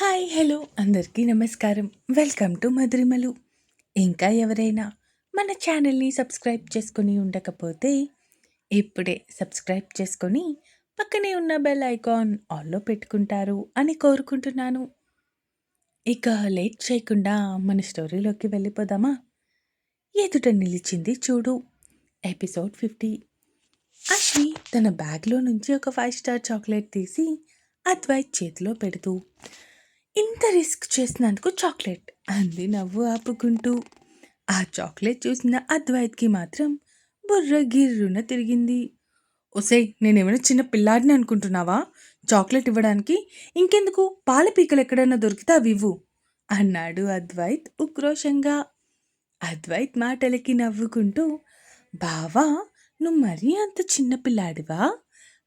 Hi hello. అందరికీ నమస్కారం. Welcome to Madhurimalu. ఇంకా ఎవరైనా మన ఛానల్ని సబ్స్క్రైబ్ చేసుకొని ఉండకపోతే ఇప్పుడే సబ్స్క్రైబ్ చేసుకొని పక్కనే ఉన్న బెల్ ఐకాన్ ఆల్లో పెట్టుకుంటారు అని కోరుకుంటున్నాను. ఇక లేట్ చేయకుండా మన స్టోరీలోకి వెళ్ళిపోదామా? ఎదుట నిలిచింది చూడు. Episode fifty. అశ్వి తన బ్యాగ్లో నుంచి ఒక ఫైవ్ స్టార్ చాక్లెట్ తీసి అద్వైత్ చేతిలో పెడుతూ ఇంత రిస్క్ చేసినందుకు చాక్లెట్ అంది నవ్వు ఆపుకుంటూ. ఆ చాక్లెట్ చూసిన అద్వైత్కి మాత్రం బుర్ర గిర్రున తిరిగింది. ఒసే నేనేమైనా చిన్న పిల్లాడిని అనుకుంటున్నావా? చాక్లెట్ ఇవ్వడానికి ఇంకెందుకు? పాల పీకలు ఎక్కడైనా దొరికితే అవి ఇవ్వు అన్నాడు అద్వైత్ ఉక్రోషంగా. అద్వైత్ మాటలకి నవ్వుకుంటూ బావా నువ్వు మరీ అంత చిన్నపిల్లాడివా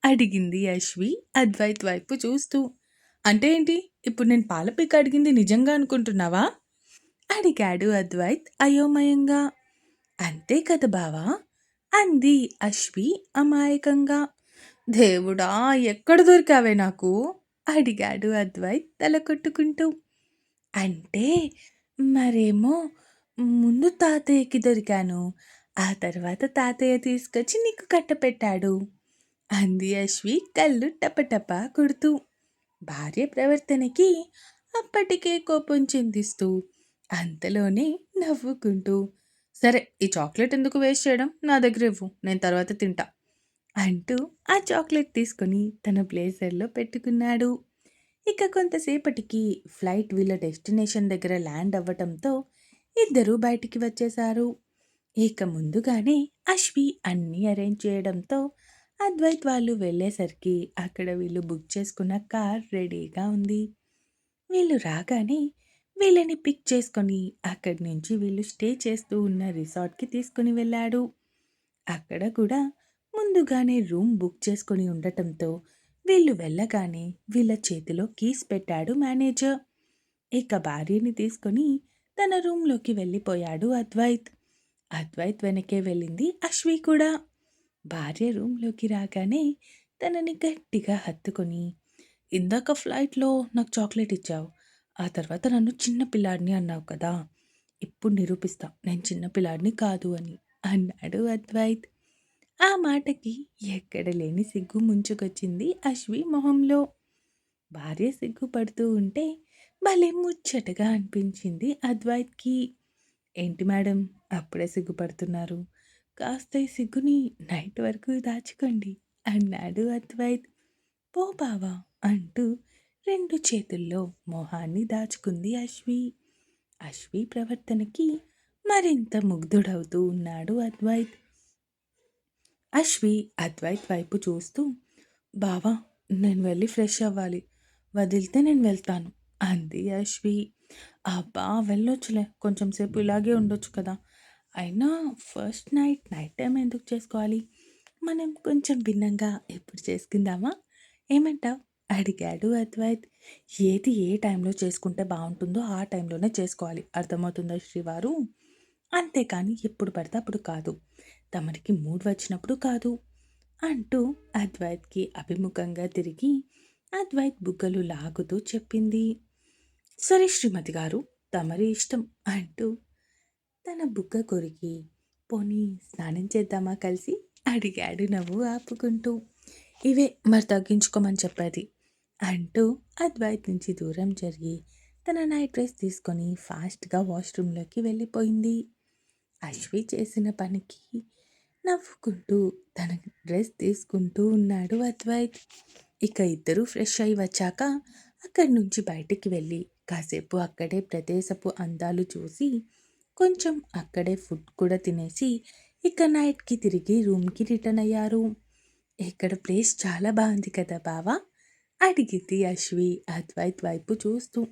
అడిగింది అశ్వి అద్వైత్ వైపు చూస్తూ. అంటే ఏంటి? ఇప్పుడు నేను పాలపీక అడిగింది నిజంగా అనుకుంటున్నావా? అడిగాడు అద్వైత్ అయోమయంగా. అంతే కదా బావా? అంది అశ్వి అమాయకంగా. దేవుడా ఎక్కడ దొరికావే నాకు? అడిగాడు అద్వైత్ తల కొట్టుకుంటూ. అంటే మరేమో ముందు తాతయ్యకి దొరికాను. ఆ తర్వాత తాతయ్య తీసుకొచ్చి నీకు కట్టపెట్టాడు. అంది అశ్వి కళ్ళు టపటపా కొడుతూ. భార్య ప్రవర్తనకి అప్పటికే కోపం చెందిస్తూ అంతలోనే నవ్వుకుంటూ సరే ఈ చాక్లెట్ ఎందుకు వేస్ట్ చేయడం? నా దగ్గర ఇవ్వు నేను తర్వాత తింటా అంటూ ఆ చాక్లెట్ తీసుకొని తన బ్లేజర్లో పెట్టుకున్నాడు. ఇక కొంతసేపటికి ఫ్లైట్ వీళ్ళ డెస్టినేషన్ దగ్గర ల్యాండ్ అవ్వటంతో ఇద్దరూ బయటికి వచ్చేశారు. ఇక ముందుగానే అశ్వి అన్నీ అరేంజ్ చేయడంతో అద్వైత్ వాళ్ళు వెళ్ళేసరికి అక్కడ వీళ్ళు బుక్ చేసుకున్న కార్ రెడీగా ఉంది. వీళ్ళు రాగానే వీళ్ళని పిక్ చేసుకొని అక్కడి నుంచి వీళ్ళు స్టే చేస్తూ ఉన్న రిసార్ట్కి తీసుకుని వెళ్ళాడు. అక్కడ కూడా ముందుగానే రూమ్ బుక్ చేసుకుని ఉండటంతో వీళ్ళు వెళ్ళగానే వీళ్ళ చేతిలో కీస్ పెట్టాడు మేనేజర్. ఇక భార్యని తీసుకొని తన రూమ్లోకి వెళ్ళిపోయాడు అద్వైత్. అద్వైత్ వెనకే వెళ్ళింది అశ్వి కూడా. భార్య రూమ్లోకి రాగానే తనని గట్టిగా హత్తుకొని ఇందాక ఫ్లైట్లో నాకు చాక్లెట్ ఇచ్చావు ఆ తర్వాత నన్ను చిన్న పిల్లాడిని అన్నావు కదా ఇప్పుడు నిరూపిస్తా నేను చిన్న పిల్లాడిని కాదు అని అన్నాడు అద్వైత్. ఆ మాటకి ఎక్కడ లేని సిగ్గు ముంచుకొచ్చింది అశ్వి మొహంలో. భార్య సిగ్గుపడుతూ ఉంటే భలే ముచ్చటగా అనిపించింది అద్వైత్కి. ఏంటి మేడం అప్పుడే సిగ్గుపడుతున్నారు? కాస్త ఈ సిగ్గుని నైట్ వరకు దాచుకోండి. అన్నాడు అద్వైత్. పో బావా అంటూ రెండు చేతుల్లో మొహాన్ని దాచుకుంది అశ్వి. అశ్వి ప్రవర్తనకి మరింత ముగ్ధుడవుతూ ఉన్నాడు అద్వైత్. అశ్వి అద్వైత్ వైపు చూస్తూ బావా నేను వెళ్ళి ఫ్రెష్ అవ్వాలి. వదిలితే నేను వెళ్తాను అంది అశ్వి. అబ్బా వెళ్ళొచ్చులే. కొంచెం సేపు ఇలాగే ఉండొచ్చు కదా. అయినా ఫస్ట్ నైట్ నైట్ టైం ఎందుకు చేసుకోవాలి? మనం కొంచెం భిన్నంగా ఎప్పుడు చేసుకుందామా? ఏమంటావు? అడిగాడు అద్వైత్. ఏది ఏ టైంలో చేసుకుంటే బాగుంటుందో ఆ టైంలోనే చేసుకోవాలి. అర్థమవుతుందా శ్రీవారు? అంతేకాని ఎప్పుడు పడితే అప్పుడు కాదు. తమరికి మూడ్ వచ్చినప్పుడు కాదు. అంటూ అద్వైత్కి అభిముఖంగా తిరిగి అద్వైత్ బుగ్గలు లాగుతూ చెప్పింది. సరే శ్రీమతి గారు తమరి ఇష్టం అంటూ తన బుగ్గ కొరికి పోనీ స్నానం చేద్దామా కలిసి? అడిగాడు నవ్వు ఆపుకుంటూ. ఇవే మరి తగ్గించుకోమని చెప్పేది. అంటూ అద్వైత్ నుంచి దూరం జరిగి తన నైట్ డ్రెస్ తీసుకొని ఫాస్ట్గా వాష్రూమ్లోకి వెళ్ళిపోయింది. అశ్వి చేసిన పనికి నవ్వుకుంటూ తన డ్రెస్ తీసుకుంటూ ఉన్నాడు అద్వైత్. ఇక ఇద్దరూ ఫ్రెష్ అయి వచ్చాక అక్కడి నుంచి బయటికి వెళ్ళి కాసేపు అక్కడే ప్రదేశపు అందాలు చూసి కొంచెం అక్కడే ఫుడ్ కూడా తినేసి ఇక నైట్కి తిరిగి రూమ్కి రిటర్న్ అయ్యారు. ఇక్కడ ప్లేస్ చాలా బాగుంది కదా బావా? అడిగింది అశ్వి అద్వైత్ వైపు చూస్తూ.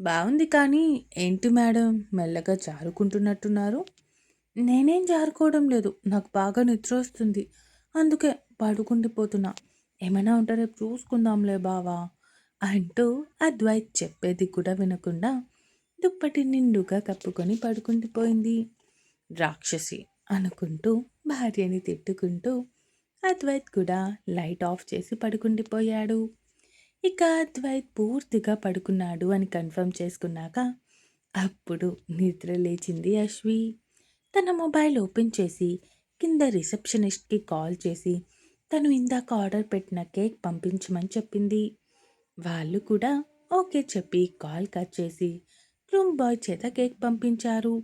బాగుంది కానీ ఏంటి మేడం మెల్లగా జారుకుంటున్నట్టున్నారు? నేనేం జారుకోవడం లేదు. నాకు బాగా నిద్ర వస్తుంది. అందుకే పడుకుండిపోతున్నా. ఏమైనా ఉంటే రేపు చూసుకుందాంలే బావా అంటూ అద్వైత్ చెప్పేది కూడా వినకుండా దుప్పటి నిండుగా కప్పుకొని పడుకుండిపోయింది రాక్షసి అనుకుంటూ భార్యని తిట్టుకుంటూ అద్వైత్ కూడా లైట్ ఆఫ్ చేసి పడుకుండిపోయాడు ఇక అద్వైత్ పూర్తిగా పడుకున్నాడు అని కన్ఫర్మ్ చేసుకున్నాక అప్పుడు నిద్ర లేచింది అశ్వి. తన మొబైల్ ఓపెన్ చేసి కింద రిసెప్షనిస్ట్కి కాల్ చేసి తను ఇందాక ఆర్డర్ పెట్టిన కేక్ పంపించమని చెప్పింది. వాళ్ళు కూడా ఓకే చెప్పి కాల్ కట్ చేసి రూమ్ బాయ్ చేత కేక్ పంపించారు.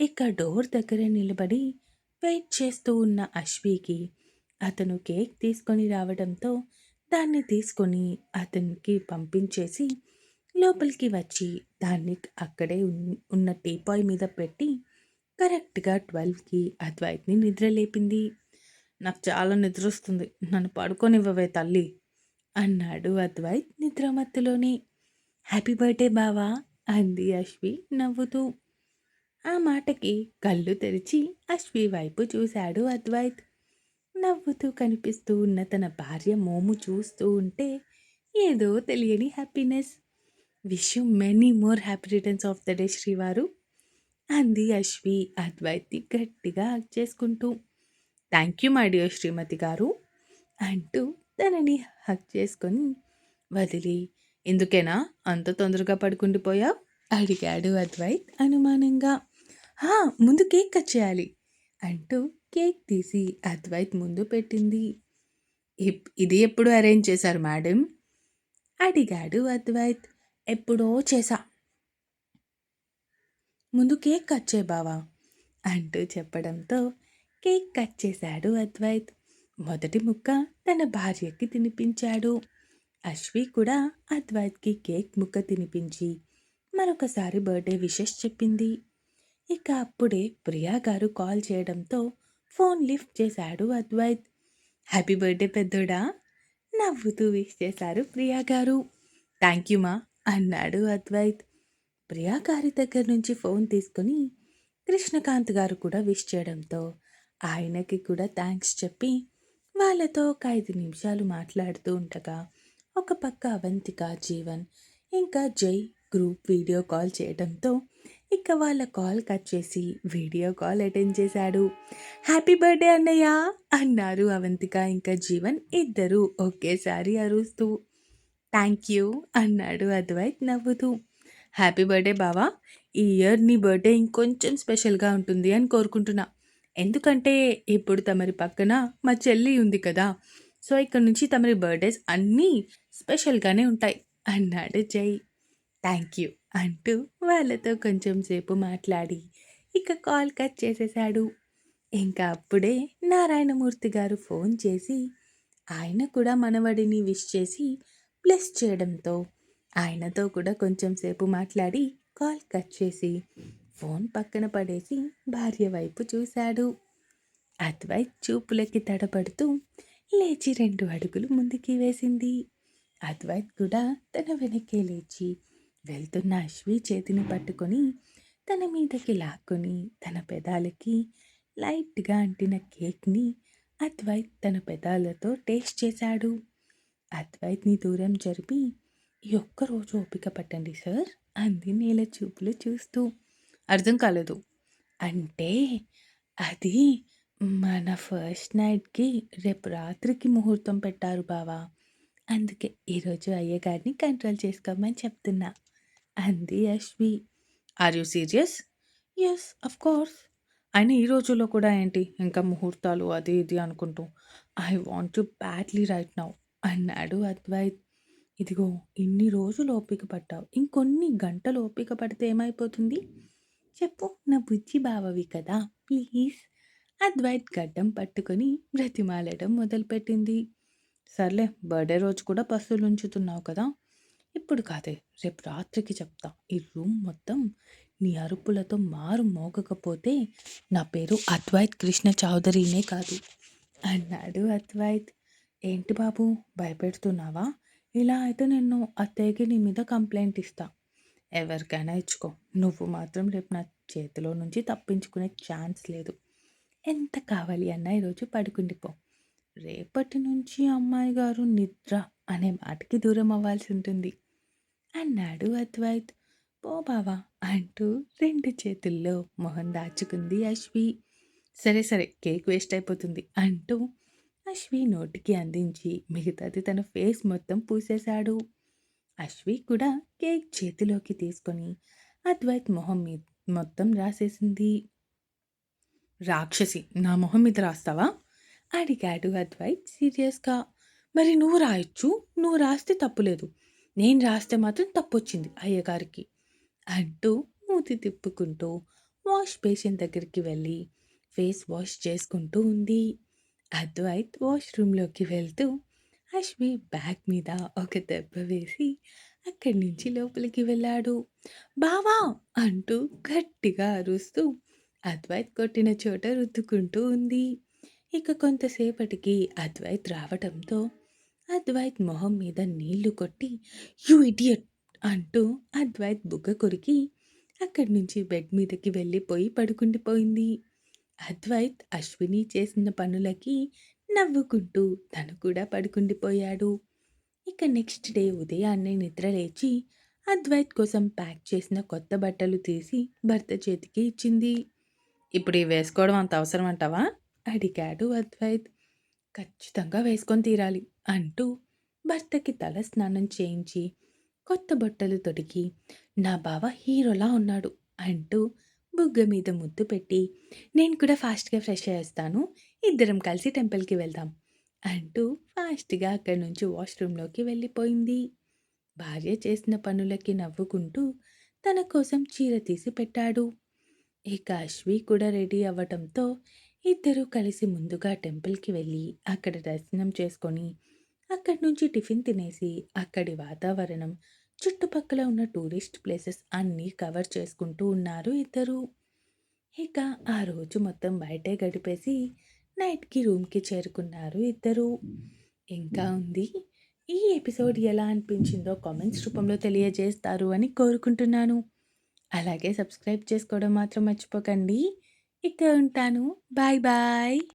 ఇక డోర్ దగ్గర నిలబడి వెయిట్ చేస్తూ ఉన్న అశ్వికి అతను కేక్ తీసుకొని రావడంతో దాన్ని తీసుకొని అతనికి పంపించేసి లోపలికి వచ్చి దాన్ని అక్కడే ఉన్న టీపాయ్ మీద పెట్టి కరెక్ట్గా ట్వెల్వ్కి అద్వైత్ని నిద్ర లేపింది. నాకు చాలా నిద్ర వస్తుంది. నన్ను పడుకోనివ్వవే తల్లి అన్నాడు అద్వైత్ నిద్రమత్తులోనే హ్యాపీ బర్త్డే బావా! అంది అశ్వి నవ్వుతూ. ఆ మాటకి కళ్ళు తెరిచి అశ్వి వైపు చూశాడు అద్వైత్. నవ్వుతూ కనిపిస్తూ ఉన్న తన భార్య మోము చూస్తూ ఉంటే ఏదో తెలియని happiness wish you many more happy returns of the day శ్రీవారు అంది అశ్వి అద్వైత్ని గట్టిగా హక్ చేసుకుంటూ. థ్యాంక్ యూ మై డియర్ శ్రీమతి గారు అంటూ తనని హక్ చేసుకొని వదిలి ఎందుకేనా? అంత తొందరగా పడుకుండిపోయావు అడిగాడు అద్వైత్ అనుమానంగా. హా ముందు కేక్ కట్ చేయాలి అంటూ కేక్ తీసి అద్వైత్ ముందు పెట్టింది. ఇది ఎప్పుడు అరేంజ్ చేశారు మేడం? అడిగాడు అద్వైత్. ఎప్పుడో చేసా ముందు కేక్ కట్ చే బావా అంటూ చెప్పడంతో కేక్ కట్ చేశాడు అద్వైత్. మొదటి ముక్క తన భార్యకి తినిపించాడు. అశ్వి కూడా అద్వైత్కి కేక్ ముక్క తినిపించి మరొకసారి బర్త్డే విషెస్ చెప్పింది. ఇక అప్పుడే ప్రియా గారు కాల్ చేయడంతో ఫోన్ లిఫ్ట్ చేశాడు అద్వైత్. హ్యాపీ బర్త్డే పెద్దోడా! నవ్వుతూ విష్ చేశారు ప్రియా గారు. థ్యాంక్ యూ మా! అన్నాడు అద్వైత్. ప్రియా గారి దగ్గర నుంచి ఫోన్ తీసుకుని కృష్ణకాంత్ గారు కూడా విష్ చేయడంతో ఆయనకి కూడా థ్యాంక్స్ చెప్పి వాళ్ళతో ఒక ఐదు నిమిషాలు మాట్లాడుతూ ఉండగా ఒక పక్క అవంతిక జీవన్ ఇంకా జై గ్రూప్ వీడియో కాల్ చేయడంతో ఇక వాళ్ళ కాల్ కట్ చేసి వీడియో కాల్ అటెండ్ చేశాడు. హ్యాపీ బర్త్డే అన్నయ్య! అన్నారు అవంతిక ఇంకా జీవన్ ఇద్దరు ఒకేసారి అరుస్తూ. Thank you! అన్నాడు అద్వైత్ నవ్వుతూ. హ్యాపీ బర్త్డే బావా! ఈ ఇయర్ నీ బర్త్డే ఇంకొంచెం స్పెషల్గా ఉంటుంది అని కోరుకుంటున్నా. ఎందుకంటే ఇప్పుడు తమరి పక్కన మా చెల్లి ఉంది కదా సో ఇక్కడ నుంచి తమరి బర్త్డేస్ అన్నీ స్పెషల్గానే ఉంటాయి. అన్నాడు జై. థ్యాంక్ యూ అంటూ వాళ్ళతో కొంచెం సేపు మాట్లాడి ఇక కాల్ కట్ చేసేశాడు. ఇంకా అప్పుడే నారాయణమూర్తి గారు ఫోన్ చేసి ఆయన కూడా మనవడిని విష్ చేసి ప్లస్ చేయడంతో ఆయనతో కూడా కొంచెం సేపు మాట్లాడి కాల్ కట్ చేసి ఫోన్ పక్కన పడేసి భార్య వైపు చూశాడు. అద్వైత్ చూపులకి తడబడుతూ లేచి రెండు అడుగులు ముందుకి వేసింది. అద్వైత్ కూడా తన వెనకే లేచి వెళ్తున్న అశ్వి చేతిని పట్టుకొని తన మీదకి లాక్కొని తన పెదాలకి లైట్గా అంటిన కేక్ని అద్వైత్ తన పెదాలతో టేస్ట్ చేశాడు. అద్వైత్ని దూరం జరిపి ఈ ఒక్కరోజు ఓపిక పట్టండి సార్ అంది నేల చూపులు చూస్తూ. అర్థం కాలేదు. అంటే అది మన ఫస్ట్ నైట్కి రేపు రాత్రికి ముహూర్తం పెట్టారు బావా. అందుకే ఈరోజు అయ్యగారిని కంట్రోల్ చేసుకోమని చెప్తున్నా. అంది Ashwi. Are you serious yes of course ఆయన ఈ రోజుల్లో కూడా ఏంటి? ఇంకా ముహూర్తాలు అది ఇది అనుకుంటూ. I want to badly right now అన్నాడు అద్వైత్. ఇదిగో ఇన్ని రోజులు ఓపిక పట్టావు. ఇంకొన్ని గంటలు ఓపిక పడితే ఏమైపోతుంది? చెప్పు నా బుజ్జి బావవి కదా ప్లీజ్ అద్వైత్ గడ్డం పట్టుకొని బ్రతిమాలడం మొదలుపెట్టింది. సర్లే బర్త్డే రోజు కూడా పస్తులు ఉంచుతున్నావు కదా. ఇప్పుడు కాదే రేపు రాత్రికి చెప్తా. ఈ రూమ్ మొత్తం నీ అరుపులతో మారు మోగకపోతే నా పేరు అద్వైత్ కృష్ణ చౌదరినే కాదు. అన్నాడు అద్వైత్. ఏంటి బాబు భయపెడుతున్నావా? ఇలా అయితే నేను అత్తయ్యకి నీ మీద కంప్లైంట్ ఇస్తా. ఎవరికైనా ఇచ్చుకో. నువ్వు మాత్రం రేపు నా చేతిలో నుంచి తప్పించుకునే ఛాన్స్ లేదు. ఎంత కావాలి అన్న ఈరోజు పడుకుండిపో రేపటి నుంచి అమ్మాయి గారు నిద్ర అనే మాటకి దూరం అవ్వాల్సి ఉంటుంది. అన్నాడు అద్వైత్. పో బావా అంటూ రెండు చేతుల్లో మొహం దాచుకుంది అశ్వి. సరే సరే కేక్ వేస్ట్ అయిపోతుంది అంటూ అశ్వి నోటికి అందించి మిగతాది తన ఫేస్ మొత్తం పూసేశాడు. అశ్వి కూడా కేక్ చేతిలోకి తీసుకొని అద్వైత్ మొహం మీద మొత్తం రాసేసింది. రాక్షసి నా మొహం మీద రాస్తావా? అడిగాడు అద్వైత్ సీరియస్గా. మరి నువ్వు రాయొచ్చు నువ్వు రాస్తే తప్పులేదు. నేను రాస్తే మాత్రం తప్పొచ్చింది అయ్యగారికి. అంటూ మూతి తిప్పుకుంటూ వాష్ బేసిన్ దగ్గరికి వెళ్ళి ఫేస్ వాష్ చేసుకుంటూ ఉంది. అద్వైత్ వాష్రూమ్లోకి వెళ్తూ అశ్వి బ్యాగ్ మీద ఒక దెబ్బ వేసి అక్కడి నుంచి లోపలికి వెళ్ళాడు. బావా! అంటూ గట్టిగా అరుస్తూ అద్వైత్ కొట్టిన చోట రుద్దుకుంటూ ఉంది. ఇక కొంతసేపటికి అద్వైత్ రావటంతో అద్వైత్ మొహం మీద నీళ్ళు కొట్టి యు ఇడియట్ అంటూ అద్వైత్ బుగ్గ కొరికి అక్కడి నుంచి బెడ్ మీదకి వెళ్ళిపోయి పడుకుండిపోయింది. అద్వైత్ అశ్విని చేసిన పనులకి నవ్వుకుంటూ తను కూడా పడుకుండిపోయాడు. ఇక నెక్స్ట్ డే ఉదయాన్నే నిద్ర లేచి అద్వైత్ కోసం ప్యాక్ చేసిన కొత్త బట్టలు తీసి భర్త చేతికి ఇచ్చింది. ఇప్పుడు ఇవి వేసుకోవడం అంత అవసరం అంటావా? అడిగాడు అద్వైత్. ఖచ్చితంగా వేసుకొని తీరాలి అంటూ భర్తకి తల స్నానం చేయించి కొత్త బట్టలు తొడిగి నా బావ హీరోలా ఉన్నాడు అంటూ బుగ్గ మీద ముద్దు పెట్టి నేను కూడా ఫాస్ట్గా ఫ్రెష్ అయ్యేస్తాను ఇద్దరం కలిసి టెంపుల్కి వెళ్దాం అంటూ ఫాస్ట్గా అక్కడి నుంచి వాష్రూమ్లోకి వెళ్ళిపోయింది. భార్య చేసిన పనులకి నవ్వుకుంటూ తన కోసం చీర తీసి పెట్టాడు. ఇక అశ్వి కూడా రెడీ అవ్వటంతో ఇద్దరూ కలిసి ముందుగా టెంపుల్కి వెళ్ళి అక్కడ దర్శనం చేసుకొని అక్కడి నుంచి టిఫిన్ తినేసి అక్కడి వాతావరణం చుట్టుపక్కల ఉన్న టూరిస్ట్ ప్లేసెస్ అన్నీ కవర్ చేసుకుంటూ ఉన్నారు ఇద్దరు. ఇక ఆ రోజు మొత్తం బయటే గడిపేసి నైట్కి రూమ్కి చేరుకున్నారు ఇద్దరు. ఇంకా ఉంది. ఈ ఎపిసోడ్ ఎలా అనిపించిందో కామెంట్స్ రూపంలో తెలియజేస్తారు అని కోరుకుంటున్నాను. అలాగే సబ్స్క్రైబ్ చేసుకోవడం మాత్రం మర్చిపోకండి. ఇక ఉంటాను. Bye bye.